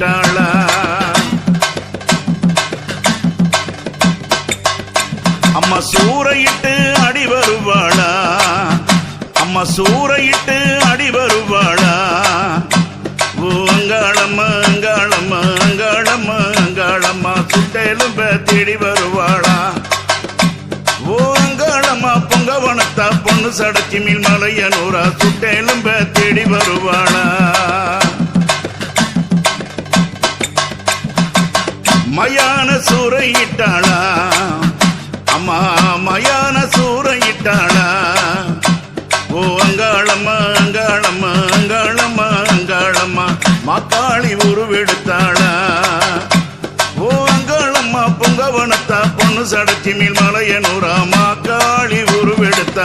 விட்டாளா அம்மா சூறையிட்டு அடி வருவாளா? அம்மா சூறையிட்டு அடி வருவாளா? ஓ அங்காளம்மா அங்காளம்மா அங்காளம்மா அங்காளம்மா சுட்டெலும்ப தேடி வருவாளா? ஓ அங்காளம்மா பொங்கவனத்தா பொண்ணு சடச்சி மீன் மலையனூரா சுட்டெலும்ப தேடி வருவாளா? மயான சூறையிட்டாளா அம்மா மயான சூறையிட்டாளா ஓ அங்காளம்மா அங்காளம்மா அங்காளம்மா அங்காளம்மா மாக்காளி உருவெடுத்தாளா? ஓ அங்காளம்மா பொங்கவனத்தா பொண்ணு சடச்சி மீன் மலையனூரா மாக்காளி உருவெடுத்த